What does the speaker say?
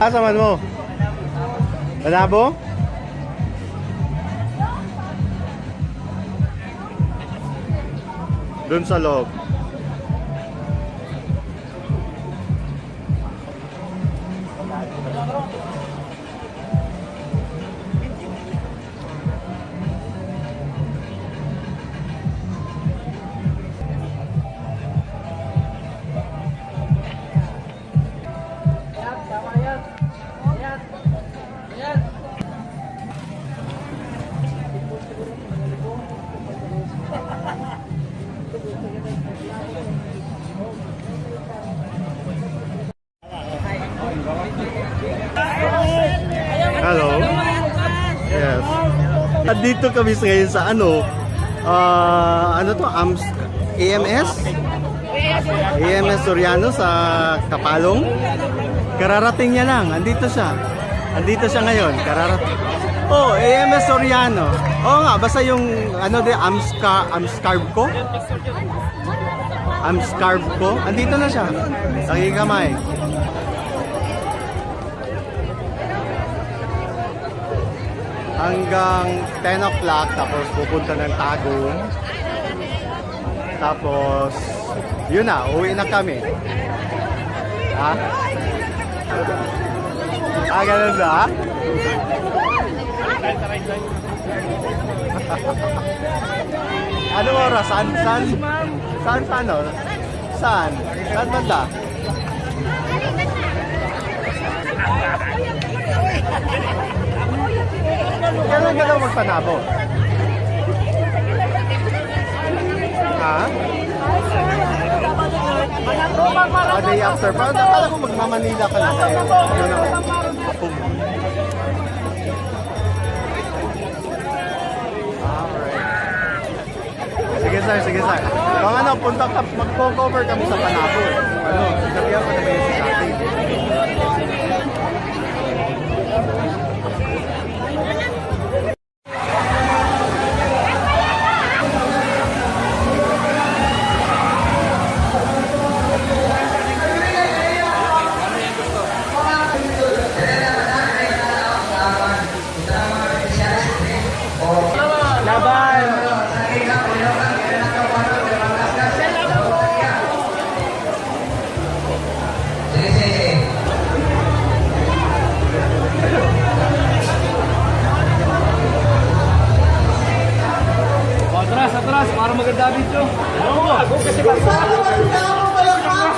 Asaman mo? Malabo? Doon sa loob. Hello. Yes. At dito kami sa- ngayon sa ano, ah, ano to, AMS, AMS? AMS Soriano sa Kapalong. Kararating niya lang, andito siya. Andito siya ngayon, kararating. Oh, AMS Soriano. Oo nga, basta yung ano de Amscar Amscarb ko. Amscarb ko. Andito na siya. Lagi kamay. Hanggang 10 o'clock tapos pupunta ng Tagum tapos yun na, uwi na kami ha? ah, ganun ba? ano oras? Saan? Saan? Saan? Saan? Saan? Saan? Saan banda? Kailan ka daw magpanabo? Ha? A day after. Parang akala ko magmamanila ka na tayo. Ano na? Sige sir, sige sir. Kung ano, punta ka, mag-cover kami sa Panabo. Ano, sabihan ko na ba yung si Shopee? Atras, atras, para maganda dito. Oo, ako kasi basta. Ang dami pala ng mga